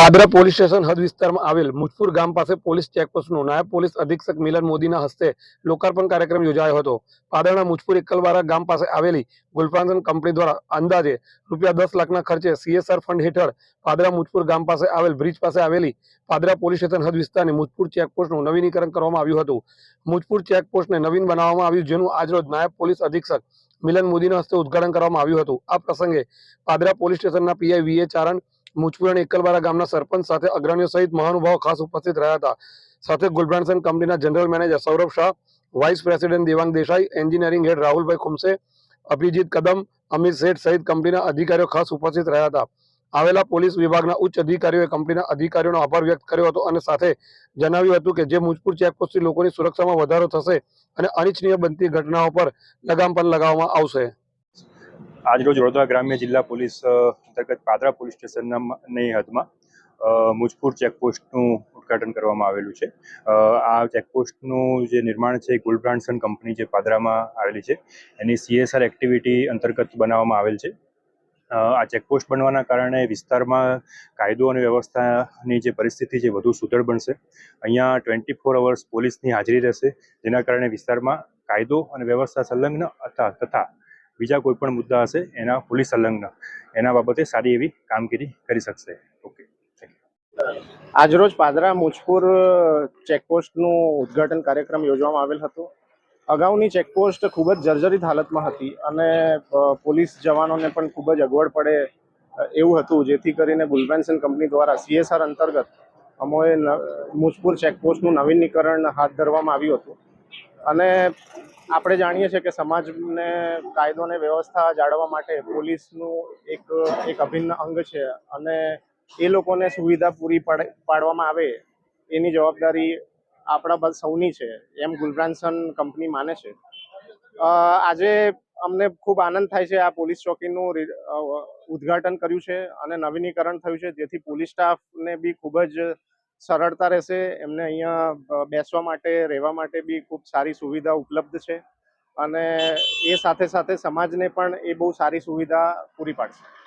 Padra police station હદ વિસ્તારમાં આવેલ મુજપુર ગામ પાસે પોલીસ ચેકપોસ્ટનું નાયબ પોલીસ અધિક્ષક મિલન મોદીના હસ્તે લોકાર્પણ કાર્યક્રમ યોજાયો હતો. પાદરાના મુજપુર એકલવારા ગામ પાસે આવેલી ગુલફાંસન કંપની દ્વારા અંદાજે રૂપિયા દસ લાખના ખર્ચે સીએસઆર ફંડ હેઠળ પાદરા મુજપુર ગામ પાસે આવેલ બ્રિજ પાસે આવેલી પાદરા પોલીસ સ્ટેશન હદ વિસ્તારની મુજપુર ચેકપોસ્ટનું નવીનીકરણ કરવામાં આવ્યું હતું. મુજપુર ચેકપોસ્ટને નવીન બનાવવામાં આવ્યું, જેનું આજરોજ નાયબ પોલીસ અધિક્ષક મિલન મોદીના હસ્તે ઉદઘાટન કરવામાં આવ્યું હતું. આ પ્રસંગે પાદરા પોલીસ સ્ટેશનના PI V A Charan Mujpur અને એકલબારા ગામના સરપંચ સાથે અગ્રણીઓ સહિત મહાનુભાવો ખાસ ઉપસ્થિત રહ્યા હતા. સાથે ગુલબ્રાન્ડસન કંપનીના general manager Saurabh Shah, vice president Devang Desai, engineering head Rahulbhai Khumse, Abhijit Kadam, Amit Sheth સહિત કંપનીના અધિકારીઓ ખાસ ઉપસ્થિત રહ્યા હતા. આવેલા પોલીસ વિભાગના ઉચ્ચ અધિકારીઓએ કંપનીના અધિકારીઓનો આભાર વ્યક્ત કર્યો હતો અને સાથે જણાવ્યું હતું કે જે મુજપુર ચેકપોસ્ટથી લોકોની સુરક્ષામાં વધારો થશે અને અનિચ્છનીય બનતી ઘટનાઓ પર લગામ પણ લગાવવામાં આવશે. આજરોજ વડોદરા ગ્રામ્ય જિલ્લા પોલીસ અંતર્ગત પાદરા પોલીસ સ્ટેશનના હદમાં મુજપુર ચેકપોસ્ટનું ઉદ્ઘાટન કરવામાં આવેલું છે. આ ચેકપોસ્ટનું જે નિર્માણ છે, એ ગુલબ્રાન્સન કંપની જે પાદરામાં આવેલી છે, એની સીએસઆર એક્ટિવિટી અંતર્ગત બનાવવામાં આવેલ છે. આ ચેકપોસ્ટ બનવાના કારણે વિસ્તારમાં કાયદો અને વ્યવસ્થાની જે પરિસ્થિતિ છે વધુ સુદૃઢ બનશે. અહીંયા ટ્વેન્ટી ફોર અવર્સ પોલીસની હાજરી રહેશે, જેના કારણે વિસ્તારમાં કાયદો અને વ્યવસ્થા સંલગ્ન હતા તથા બીજા કોઈ પણ મુદ્દા હશે, એના પોલીસ સંલગ્ન, એના બાબતે સારી એવી કામગીરી કરી શકશે. ઓકે આજરોજ પાદરા મુજપુર ચેકપોસ્ટનું ઉદ્ઘાટન કાર્યક્રમ યોજવામાં આવેલ હતો. અગાઉની ચેકપોસ્ટ ખૂબ જ જર્જરિત હાલતમાં હતી અને પોલીસ જવાનોને પણ ખૂબ જ અગવડ પડે એવું હતું. જેથી કરીને ગુલબેન્સન કંપની દ્વારા સીએસઆર અંતર્ગત અમોએ મુજપુર ચેકપોસ્ટનું નવીનીકરણ હાથ ધરવામાં આવ્યું હતું. અને આપણે જાણીએ છીએ કે સમાજને કાયદો અને વ્યવસ્થા જાળવવા માટે પોલીસનું એક એક અભિન્ન અંગ છે અને એ લોકોને સુવિધા પૂરી પાડે, પાડવામાં આવે એની જવાબદારી આપણા સૌની છે, એમ ગુલબ્રાન્સન કંપની માને છે. આજે અમને ખૂબ આનંદ થાય છે આ પોલીસ ચોકીનું ઉદ્ઘાટન કર્યું છે અને નવીનીકરણ થયું છે, જેથી પોલીસ સ્ટાફને બી ખૂબ જ સરળતા રહેશે. એમને અહીંયા બેસવા માટે, રહેવા માટે બી ખૂબ સારી સુવિધા ઉપલબ્ધ છે. અને એ સાથે સાથે સમાજને પણ એ બહુ સારી સુવિધા પૂરી પાડશે.